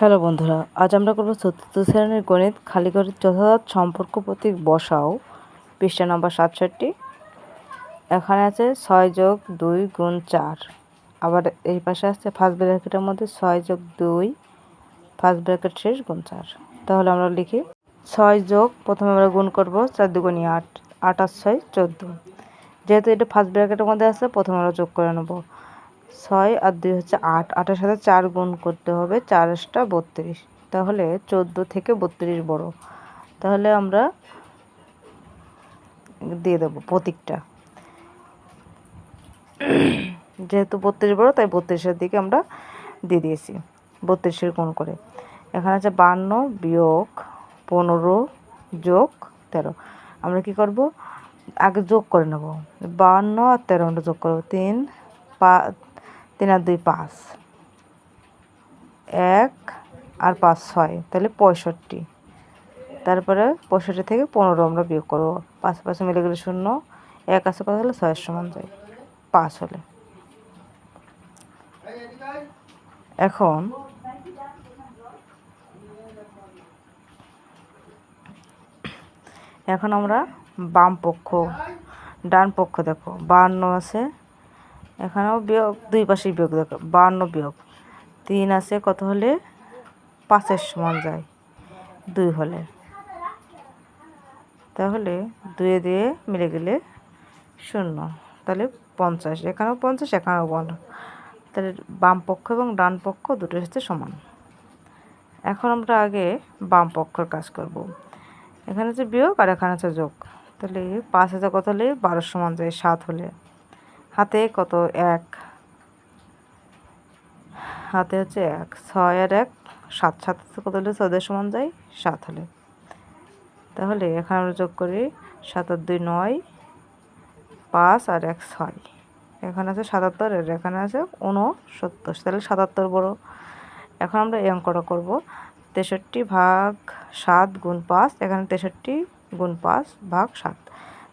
Hello বন্ধুরা, আজ আমরা করব চতুর্থ শ্রেণির গণিত খালি করে যথাযথ সম্পর্ক প্রতীক বসাও। পৃষ্ঠা নম্বর সাতষট্টি। এখানে আছে ছয় যোগ দুই গুণ চার। আবার এই পাশে আছে ফার্স্ট ব্র্যাকেটের মধ্যে ছয় যোগ দুই ফার্স্ট ব্র্যাকেট শেষ গুণ চার। তাহলে আমরা লিখি, ছয় যোগ প্রথমে আমরা গুণ করব চার দুগুণি আট আট আর ছয় চোদ্দ। যেহেতু এটা ফার্স্ট ব্র্যাকেটের মধ্যে আছে, প্রথমে আমরা যোগ করে নেব। ছয় আর দুই হচ্ছে আট। আটের সাথে চার গুণ করতে হবে চারটা বত্রিশ। তাহলে চোদ্দ থেকে বত্রিশ বড়। তাহলে আমরা দিয়ে দেবো প্রতীকটা। যেহেতু বত্রিশ বড়, তাই বত্রিশের দিকে আমরা দিয়ে দিয়েছি, বত্রিশের গুণ করে। এখানে আছে বান্ন বিয়োগ পনেরো যোগ তেরো। আমরা কি করব? আগে যোগ করে নেব। বান্ন আর তেরো আমরা যোগ করব। তিন, পা তিন দুই পাঁচ। এক আর পাঁচ ছয়, তাহলে পঁয়ষট্টি। তারপরে পঁয়ষট্টি থেকে পনেরো আমরা বিয়োগ করব। পাঁচ পাঁচে মিলে গেলে শূন্য, এক আছে কত হলে ছয়ের সমান যায় পাঁচ হলে। এখন এখন আমরা বাম পক্ষ, ডান পক্ষ দেখো, বান্ন আছে এখানেও বিয়োগ, দুই পাশেই বিয়োগ দেখো বান্ন বিয়োগ। তিন আছে কত হলে? পাঁচের সমান যায় দুই হলে। তাহলে দুয়ে দিয়ে মিলে গেলে শূন্য, তাহলে পঞ্চাশ। এখানেও পঞ্চাশ এখানেও পঞ্চাশ তাহলে বাম পক্ষ এবং ডান পক্ষ দুটোর হচ্ছে সমান। এখন আমরা আগে বাম পক্ষর কাজ করব। এখানে হচ্ছে বিয়োগ আর এখানে হচ্ছে যোগ। তাহলে পাঁচ হাজার কত হলে? বারো সমান যায় সাত হলে। হাতে কত? এক। হাতে হচ্ছে এক। ছয় আর এক, সাত। সাত কত হলে? চোদ্দের সমান যায় সাত হলে। তাহলে এখানে আমরা যোগ করি সাত আর দুই নয়, পাঁচ আর এক ছয়। এখানে আছে সাতাত্তর, আর এখানে আছে উনসত্তর তাহলে সাতাত্তর বড়। এখন আমরা এই অঙ্কটা করব। তেষট্টি ভাগ সাত গুণ পাঁচ, এখানে তেষট্টি গুণ পাঁচ ভাগ সাত।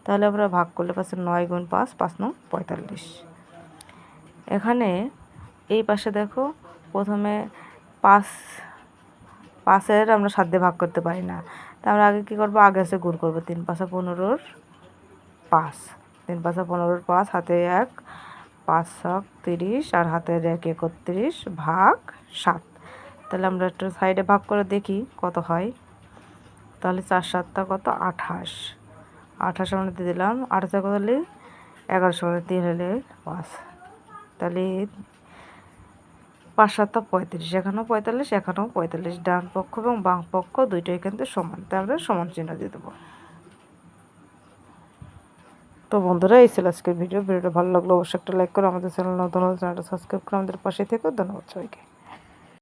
তাহলে আমরা ভাগ করলে পাশে নয় গুণ পাঁচ পাঁচ নয় পঁয়তাল্লিশ। এখানে এই পাশে দেখো প্রথমে পাঁচ, পাঁচের আমরা সাত দিয়ে ভাগ করতে পারি না। তা আমরা আগে কী করব? আগে এসে গুণ করব। তিন পাঁচা পনেরোর পাঁচ। তিন পাঁচা পনেরোর পাঁচ, হাতে এক, পাঁচ ছক তিরিশ, আর হাতের এক একত্রিশ ভাগ সাত। তাহলে আমরা একটু সাইডে ভাগ করে দেখি কত হয়। তাহলে চার সাতটা কত? আঠাশ। আঠাশ মধ্যে দিয়ে দিলাম, আঠাশ কত হলে এগারোশো তিন হলে পাঁচ তাহলে পাঁচ সাতটা পঁয়ত্রিশ এখানেও পঁয়তাল্লিশ এখানেও পঁয়তাল্লিশ, ডান পক্ষ এবং বাম পক্ষ দুইটাই কিন্তু সমান। তাই আমরা সমান চিহ্ন দিয়ে দেবো। তো বন্ধুরা, এই ছিল আজকের ভিডিও। ভিডিওটা ভালো লাগল অবশ্যই একটা লাইক করো আমাদের চ্যানেল নতুন চ্যানেলটা সাবস্ক্রাইব করে আমাদের পাশে থেকে। ধন্যবাদ সবাইকে।